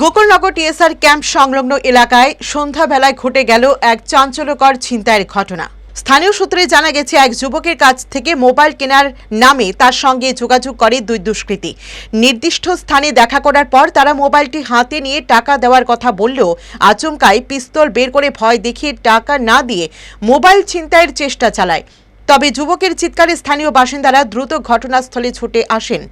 Gokulnagar TSR camp সংলগ্ন এলাকায় সন্ধ্যাবেলায় ঘটে গেল এক চাঞ্চল্যকর ছিনতাইয়ের ঘটনা। স্থানীয় সূত্রে জানা গেছে, এক যুবকের কাছ থেকে মোবাইল কেনার নামে তার সঙ্গে যোগাযোগ করে দুই দুষ্কৃতী। নির্দিষ্ট স্থানে দেখা করার পর তারা মোবাইলটি হাতে নিয়ে টাকা দেওয়ার কথা বললেও আচমকাই পিস্তল বের করে ভয় দেখিয়ে টাকা না দিয়ে মোবাইল ছিনতাইয়ের চেষ্টা চালায়। তবে যুবকের চিৎকারে স্থানীয় বাসিন্দারা দ্রুত ঘটনাস্থলে ছুটে আসেন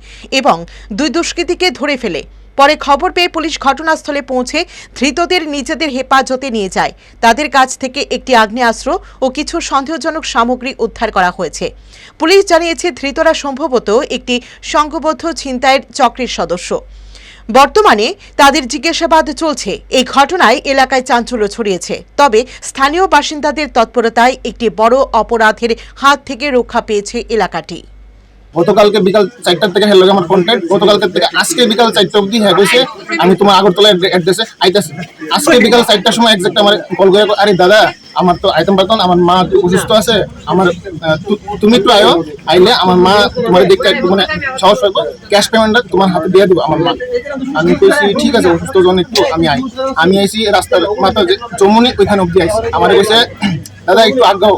এবং দুই দুষ্কৃতীকে ধরে ফেলে। পরে খবর পেয়ে পুলিশ ঘটনাস্থলে পৌঁছে ধৃতদের নিজেদের হেফাজতে নিয়ে যায়। তাদের কাছ থেকে একটি আগ্নেয়াস্ত্র ও কিছু সন্দেহজনক সামগ্রী উদ্ধার করা হয়েছে। পুলিশ জানিয়েছে, ধৃতরা সম্ভবত একটি সংঘবদ্ধ ছিনতাইয়ের চক্রের সদস্য। বর্তমানে তাদের জিজ্ঞাসাবাদ চলছে। এই ঘটনায় এলাকায় চাঞ্চল্য ছড়িয়েছে। তবে স্থানীয় বাসিন্দাদের তৎপরতায় একটি বড় অপরাধের হাত থেকে রক্ষা পেয়েছে এলাকাটি। গতকালকে বিকাল চারটার থেকে হ্যালো আমার কন্ট্যাক্ট গতকালকে থেকে আজকে বিকাল চারটা অবধি হ্যাঁ হয়েছে। আমি তোমার আগরতলা অ্যাড্রেসে আইতেছি আজকে বিকাল চারটার সময় একজাক্ট আমার কল করে আরে দাদা, আমার তো আইতেম পারতাম আমার মা অসুস্থ আছে। আমার তু- তুমি একটু আয়ো, আইলে আমার মা তোমার দেখতে একটু মানে সাহস পাবো। ক্যাশ পেমেন্টটা তোমার হাতে দিয়ে দেবো আমার মা। আমি কইছি, ঠিক আছে, অসুস্থ জন একটু, আমি আই আমি আইছি রাস্তার মাথা যে চমুনি ওইখানে অবধি আইছি। আমার কইছে, দাদা, একটু আগাও।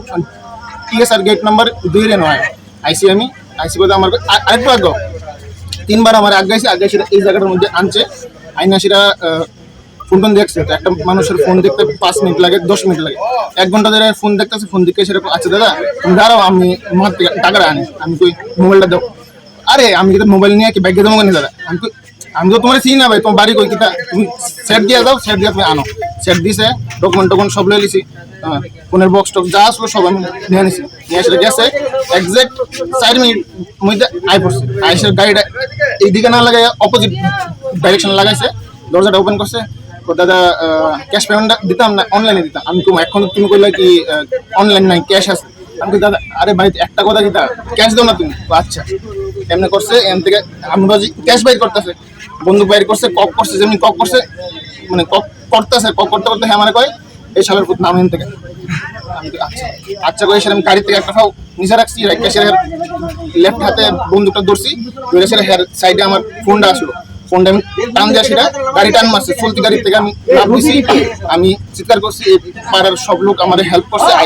ঠিক আছে আর গেট নাম্বার দুই রে নয়। আইসি আমি আইসি বলতে আমার আরেকটু আগাও তিনবার আমার আগে আগাইছি আগে সেটা এই জায়গাটার মধ্যে আনছে। আইনা সেটা ফোন টোন দেখছে। একটা মানুষের ফোন দেখতে পাঁচ মিনিট লাগে, দশ মিনিট লাগে। এক ঘণ্টা ধরে ফোন দেখতেছে ফোন দেখে সেরকম আচ্ছা দাদা, তুমি দাঁড়াও, আমি মার থেকে টাকাটা আনি। আমি কই মোবাইলটা দাও। আরে, আমি কিন্তু মোবাইল নিয়ে কি ব্যাগে দেবো কেন দাদা? আমি আমি তো তোমার চিনি না ভাই, তোমার বাড়ি কই কিতা তুমি সেট দিয়ে দাও সেট দিয়ে তুমি আনো। সেট দিছে ডকুমেন্ট টকুমেন্ট সব লয়ে লিছি ফোনের বক্স টক যা আসলো সব আমি নিয়ে নিছি। নিয়ে এসে গেছে। একজ্যাক্ট চার মিনিট মধ্যে আই পড়ছে। আইসে গাড়িটা এইদিকে না লাগাই অপোজিট ডাইরেকশন লাগাইছে। দরজাটা ওপেন করছে। দাদা ক্যাশ পেমেন্টটা দিতাম না অনলাইনে দিতাম। আমি তুমি এখন তুমি কইলে কি অনলাইন নাই ক্যাশ আছে? আমি দাদা, আরে ভাই, একটা কথা দিতা ক্যাশ দাও না তুমি? আচ্ছা। এমনি করছে, এম থেকে আমরা ক্যাশ বাইর করতেছে। বন্দুক বাইর করছে, কক করছে, যেমনি কক করছে মানে কক করতেছে, কক করতে করতে হ্যাঁ মানে কয়, এই সালের পুত নাম এখান থেকে। আচ্ছা আচ্ছা করে সেরকম গাড়ি থেকে একটা নিচে রাখছি ক্যাশের লেফট হাতে বন্দুকটা ধরছি, ধরে সে হেয়ার সাইডে আমার ফোনটা আসলো। ফোনটা আমি টান দেওয়া সেটা গাড়ি টান মারছে চলতি গাড়ি থেকে আমি আমি চিৎকার করছি পাড়ার সব লোক আমাদের হেল্প করছে